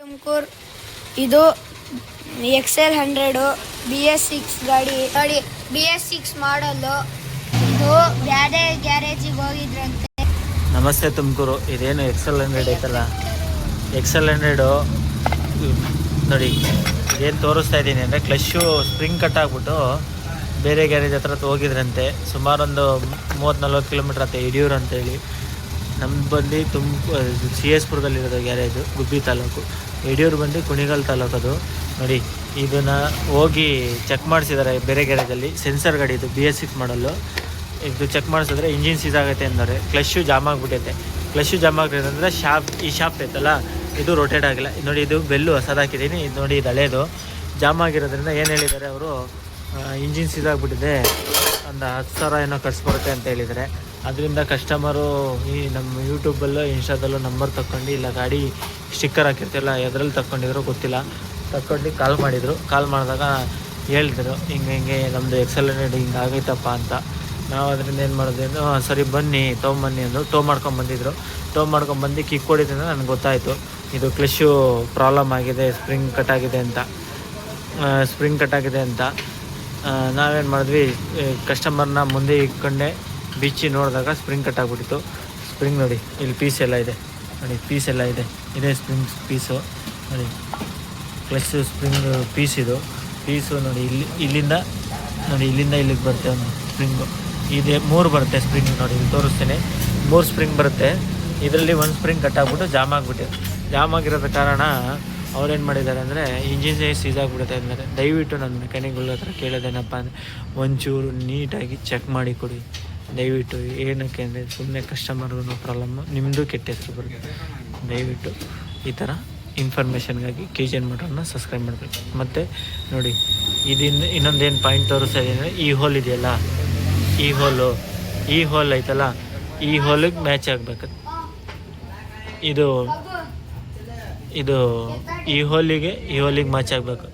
ತುಮಕೂರು. ಇದು X L hundred B S six ಗಾಡಿ. ಗಾಡಿ ಬಿ ಎಸ್ ಸಿಕ್ಸ್ ಮಾಡಲು ಇದು ಬ್ಯಾರೆ ಗ್ಯಾರೇಜಿಗೆ ಹೋಗಿದ್ರಂತೆ. ನಮಸ್ತೆ ತುಮಕೂರು. ಇದೇನು ಎಕ್ಸೆಲ್ ಹಂಡ್ರೆಡ್ ಐತಲ್ಲ? ಎಕ್ಸೆಲ್ ಹಂಡ್ರೆಡು ನೋಡಿ ಏನು ತೋರಿಸ್ತಾ ಇದ್ದೀನಿ ಅಂದರೆ ಕ್ಲಶ್ಶು ಸ್ಪ್ರಿಂಗ್ ಕಟ್ ಆಗ್ಬಿಟ್ಟು ಬೇರೆ ಗ್ಯಾರೇಜ್ ಹತ್ರ ಹೋಗಿದ್ರಂತೆ. ಸುಮಾರೊಂದು ಮೂವತ್ತು ನಲ್ವತ್ತು ಕಿಲೋಮೀಟ್ರ್ ಆತ ಯಡಿಯೂರು ಅಂತೇಳಿ. ನಮ್ದು ಬಂದು ತುಮ್ ಸಿ ಎಸ್ ಪುರದಲ್ಲಿರೋದು ಗ್ಯಾರೇಜು, ಗುಬ್ಬಿ ತಾಲೂಕು. ಯಡಿಯೂರು ಬಂದು ಕುಣಿಗಲ್ ತಾಲೂಕು ಅದು ನೋಡಿ, ಇದನ್ನು ಹೋಗಿ ಚೆಕ್ ಮಾಡಿಸಿದ್ದಾರೆ ಬೇರೆ ಗ್ಯಾರೇಜಲ್ಲಿ. ಸೆನ್ಸರ್ ಗಾಡಿ ಇದು ಬಿ ಎಸ್ ಸಿಕ್ಸ್ ಮಾಡಲು ಇದು ಚೆಕ್ ಮಾಡಿಸಿದ್ರೆ ಇಂಜಿನ್ ಸೀಸ್ ಆಗುತ್ತೆ ಅಂದರೆ ಕ್ಲಶ್ಶು ಜಾಮ್ ಆಗಿಬಿಟ್ಟೈತೆ. ಕ್ಲಶ್ಶು ಜಾಮ್ ಆಗಿರೋದು ಅಂದರೆ ಶಾಫ್ಟ್ ಈ ಶಾಪ್ ಐತಲ್ಲ, ಇದು ರೊಟೇಟ್ ಆಗಿಲ್ಲ. ನೋಡಿ, ಇದು ಬೆಲ್ಲು ಹೊಸದಾಕಿದ್ದೀನಿ ಇದು ನೋಡಿ, ಇದು ಹಳೇದು. ಜಾಮ್ ಆಗಿರೋದ್ರಿಂದ ಏನು ಹೇಳಿದ್ದಾರೆ ಅವರು ಇಂಜಿನ್ ಸೀಸ್ ಆಗಿಬಿಟ್ಟಿದೆ. ಒಂದು ಹತ್ತು ಸಾವಿರ ಏನೋ ಖರ್ಚು ಅಂತ ಹೇಳಿದ್ದಾರೆ. ಅದರಿಂದ ಕಸ್ಟಮರು ಈ ನಮ್ಮ ಯೂಟ್ಯೂಬಲ್ಲೂ ಇನ್ಸ್ಟಾದಲ್ಲೂ ನಂಬರ್ ತಗೊಂಡು ಇಲ್ಲ ಗಾಡಿ ಸ್ಟಿಕ್ಕರ್ ಹಾಕಿರ್ತಿಲ್ಲ ಎದ್ರಲ್ಲಿ ತಗೊಂಡಿದ್ರು ಗೊತ್ತಿಲ್ಲ. ತಗೊಂಡು ಕಾಲ್ ಮಾಡಿದರು. ಕಾಲ್ ಮಾಡಿದಾಗ ಹೇಳಿದ್ರು ಹಿಂಗೆ ಹಿಂಗೆ ನಮ್ಮದು ಎಕ್ಸೆಲ್ ಹಿಂಗೆ ಆಗೈತಪ್ಪ ಅಂತ. ನಾವು ಅದರಿಂದ ಏನು ಮಾಡಿದ್ವಿ ಅಂದರೆ "ಹಾಂ, ಸರಿ ಬನ್ನಿ ತೊಗೊಂಬನ್ನಿ ಅಂದರು. ಟೋ ಮಾಡ್ಕೊಂಡು ಬಂದಿದ್ರು. ಮಾಡ್ಕೊಂಡು ಬಂದು ಕಿಕ್ ಹೊಡಿದ್ರಿಂದ ನನಗೆ ಗೊತ್ತಾಯಿತು ಇದು ಕ್ಲಶು ಪ್ರಾಬ್ಲಮ್ ಆಗಿದೆ ಸ್ಪ್ರಿಂಗ್ ಕಟ್ ಆಗಿದೆ ಅಂತ. ಸ್ಪ್ರಿಂಗ್ ಕಟ್ ಆಗಿದೆ ಅಂತ. ನಾವೇನು ಮಾಡಿದ್ವಿ ಕಸ್ಟಮರ್ನ ಮುಂದೆ ಇಟ್ಕೊಂಡೆ. ಬಿಚ್ಚಿ ನೋಡಿದಾಗ ಸ್ಪ್ರಿಂಗ್ ಕಟ್ ಆಗಿಬಿಟ್ಟಿತ್ತು. ಸ್ಪ್ರಿಂಗ್ ನೋಡಿ, ಇಲ್ಲಿ ಪೀಸ್ ಎಲ್ಲ ಇದೆ. ನೋಡಿ ಪೀಸ್ ಎಲ್ಲ ಇದೆ. ಇದೇ ಸ್ಪ್ರಿಂಗ್ ಪೀಸು ನೋಡಿ ಕ್ಲಚ್ ಸ್ಪ್ರಿಂಗ್ ಪೀಸ್ ಇದು. ಪೀಸು ನೋಡಿ, ಇಲ್ಲಿ, ಇಲ್ಲಿಂದ, ನೋಡಿ, ಇಲ್ಲಿಂದ ಇಲ್ಲಿಗೆ ಬರುತ್ತೆ ಒಂದು ಸ್ಪ್ರಿಂಗು ಇದೆ, ಮೂರು ಬರುತ್ತೆ ಸ್ಪ್ರಿಂಗ್ ನೋಡಿ, ಇಲ್ಲಿ ತೋರಿಸ್ತೇನೆ. ಮೂರು ಸ್ಪ್ರಿಂಗ್ ಬರುತ್ತೆ. ಇದರಲ್ಲಿ ಒಂದು ಸ್ಪ್ರಿಂಗ್ ಕಟ್ ಆಗ್ಬಿಟ್ಟು ಜಾಮ್ ಆಗಿಬಿಟ್ಟು ಜಾಮ್ ಆಗಿರೋದ ಕಾರಣ ಅವ್ರೇನು ಮಾಡಿದ್ದಾರೆ ಅಂದರೆ ಇಂಜಿನ್ ಸೀಸ್ ಆಗಿಬಿಡುತ್ತೆ ಅಂದರೆ ದಯವಿಟ್ಟು ನನ್ನ ಮೆಕ್ಯಾನಿಕ್ಗಳ ಹತ್ರ ಕೇಳೋದೇನಪ್ಪ ಅಂದರೆ ಒಂಚೂರು ನೀಟಾಗಿ ಚೆಕ್ ಮಾಡಿ ಕೊಡಿ. ದಯವಿಟ್ಟು ಏನಕ್ಕೆ ಅಂದರೆ ಸುಮ್ಮನೆ ಕಸ್ಟಮರ್ಗೂ ಪ್ರಾಬ್ಲಮ್ಮು ನಿಮ್ಮದು ಕೆಟ್ಟ ಹೆಸರು ಬರುತ್ತೆ. ದಯವಿಟ್ಟು ಈ ಥರ ಇನ್ಫಾರ್ಮೇಷನ್ಗಾಗಿ ಕೆ ಜಿ ಎನ್ ಸಬ್ಸ್ಕ್ರೈಬ್ ಮಾಡಬೇಕು. ಮತ್ತು ನೋಡಿ ಇದರಿಂದ ಇನ್ನೊಂದೇನು ಪಾಯಿಂಟ್ ತೋರಿಸ್ತಾ ಅಂದರೆ ಈ ಹೋಲ್ ಇದೆಯಲ್ಲ, ಈ ಹೋಲು ಈ ಹೋಲ್ ಐತಲ್ಲ, ಈ ಹೋಲಿಗೆ ಮ್ಯಾಚ್ ಆಗಬೇಕು. ಇದು ಇದು ಈ ಹೋಲಿಗೆ ಈ ಹೋಲಿಗೆ ಮ್ಯಾಚ್ ಆಗಬೇಕು.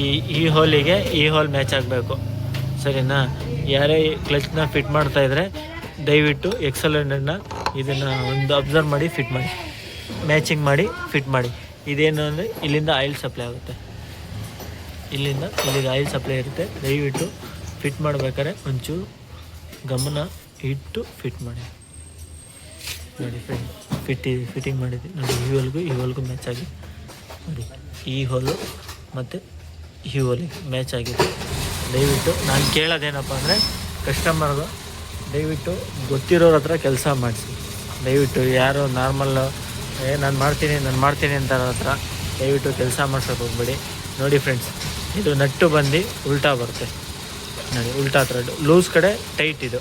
ಈ ಈ ಹೋಲಿಗೆ ಈ ಹೋಲ್ ಮ್ಯಾಚ್ ಆಗಬೇಕು. ಸರಿನಾ? ಯಾರೇ ಕ್ಲಚ್ನ ಫಿಟ್ ಮಾಡ್ತಾ ಇದ್ರೆ ದಯವಿಟ್ಟು ಎಕ್ಸಲೆಂಡನ್ನ ಇದನ್ನು ಒಂದು ಅಬ್ಸರ್ವ್ ಮಾಡಿ ಫಿಟ್ ಮಾಡಿ ಮ್ಯಾಚಿಂಗ್ ಮಾಡಿ ಫಿಟ್ ಮಾಡಿ. ಇದೇನು ಅಂದರೆ ಇಲ್ಲಿಂದ ಆಯಿಲ್ ಸಪ್ಲೈ ಆಗುತ್ತೆ. ಇಲ್ಲಿಂದ ಇಲ್ಲಿಗೆ ಆಯಿಲ್ ಸಪ್ಲೈ ಇರುತ್ತೆ. ದಯವಿಟ್ಟು ಫಿಟ್ ಮಾಡ್ಬೇಕಾದ್ರೆ ಒಂಚೂರು ಗಮನ ಇಟ್ಟು ಫಿಟ್ ಮಾಡಿ. ನೋಡಿ ಫ್ರೆಂಡ್ ಫಿಟ್ಟಿ ಫಿಟ್ಟಿಂಗ್ ಮಾಡಿದ್ವಿ. ನೋಡಿ, ಈ ಹೋಲ್ಗೂ ಈ ಹೋಲ್ಗೂ ಮ್ಯಾಚ್ ಆಗಿ. ನೋಡಿ, ಈ ಹೋಲು ಮತ್ತು ಈ ಹೋಲಿಗೆ ಮ್ಯಾಚ್ ಆಗಿದೆ. ದಯವಿಟ್ಟು ನಾನು ಕೇಳೋದೇನಪ್ಪ ಅಂದರೆ ಕಸ್ಟಮರ್ದು ದಯವಿಟ್ಟು ಗೊತ್ತಿರೋರ ಹತ್ರ ಕೆಲಸ ಮಾಡಿಸಿ. ದಯವಿಟ್ಟು ಯಾರು ನಾರ್ಮಲ್ ಏ ನಾನು ಮಾಡ್ತೀನಿ ನಾನು ಮಾಡ್ತೀನಿ ಅಂತ ಹತ್ರ ದಯವಿಟ್ಟು ಕೆಲಸ ಮಾಡ್ಸೋಕೆ ಹೋಗ್ಬೇಡಿ. ನೋಡಿ ಫ್ರೆಂಡ್ಸ್ ಇದು ನಟ್ಟು ಬಂದು ಉಲ್ಟಾ ಬರುತ್ತೆ. ನೋಡಿ, ಉಲ್ಟಾ ಥ್ರೆಡ್ ಲೂಸ್ ಕಡೆ ಟೈಟ್ ಇದು.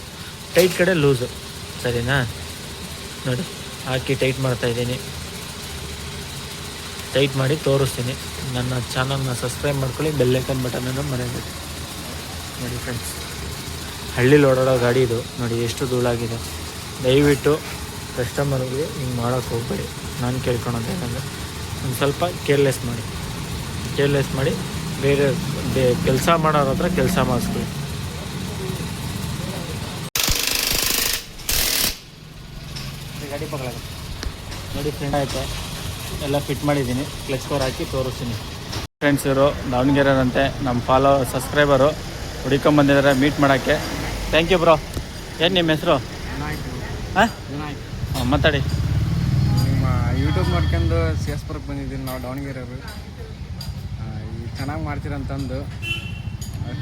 ಟೈಟ್ ಕಡೆ ಲೂಸು ಸರಿನಾ? ನೋಡಿ, ಹಾಕಿ ಟೈಟ್ ಮಾಡ್ತಾ ಇದ್ದೀನಿ. ಟೈಟ್ ಮಾಡಿ ತೋರಿಸ್ತೀನಿ. ನನ್ನ ಚಾನಲ್ನ ಸಬ್ಸ್ಕ್ರೈಬ್ ಮಾಡ್ಕೊಳ್ಳಿ ಬೆಲ್ಲೈಕನ್ ಬಟನನ್ನು ಮರೆಯಬೇಕು ನೋಡಿ ಫ್ರೆಂಡ್ಸ್ ಹಳ್ಳಿಲಿ ಓಡಾಡೋ ಗಾಡಿ ಇದು. ನೋಡಿ ಎಷ್ಟು ಧೂಳಾಗಿದೆ. ದಯವಿಟ್ಟು ಕಸ್ಟಮರ್ಗೆ ಹಿಂಗೆ ಮಾಡೋಕ್ಕೆ ಹೋಗಬೇಡಿ. ನಾನು ಕೇಳ್ಕೊಳೋದು ಏನಂದರೆ ಒಂದು ಸ್ವಲ್ಪ ಕೇರ್ಲೆಸ್ ಮಾಡಿ. ಕೇರ್ಲೆಸ್ ಮಾಡಿ ಬೇರೆ ಕೆಲಸ ಮಾಡೋರ ಹತ್ರ ಕೆಲಸ ಮಾಡಿಸ್ಕೊಳ್ಳಿ. ಗಾಡಿ ಪಕ್ಕ ನೋಡಿ ಫ್ರೆಂಡ್ ಆಯಿತು? ಎಲ್ಲ ಫಿಟ್ ಮಾಡಿದ್ದೀನಿ. ಕ್ಲಚ್ ಕವರ್ ಹಾಕಿ ತೋರಿಸ್ತೀನಿ. ಫ್ರೆಂಡ್ಸ್ ಇವರು ದಾವಣಗೆರೆನಂತೆ. ನಮ್ಮ ಫಾಲೋ ಸಬ್ಸ್ಕ್ರೈಬರು ಹುಡುಕೊಂಬಂದಿದ್ದಾರೆ ಮೀಟ್ ಮಾಡೋಕ್ಕೆ. ಥ್ಯಾಂಕ್ ಯು ಬ್ರೋ ಏನು ನಿಮ್ಮ ಹೆಸರು? ಹಾಂ? ಮಾತಾಡಿ. ನಿಮ್ಮ ಯೂಟ್ಯೂಬ್ ನೋಡ್ಕೊಂಡು ಸಿ ಎಸ್ ಪುರಕ್ಕೆ ಬಂದಿದ್ದೀನಿ ನಾವು ದಾವಣಗೆರೆಯವರು ಚೆನ್ನಾಗಿ ಮಾಡ್ತೀರಂತಂದು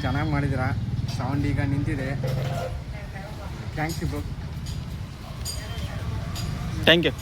ಚೆನ್ನಾಗಿ ಮಾಡಿದಿರ ಸೌಂಡ್ ಈಗ ನಿಂತಿದೆ. Thank you bro thank you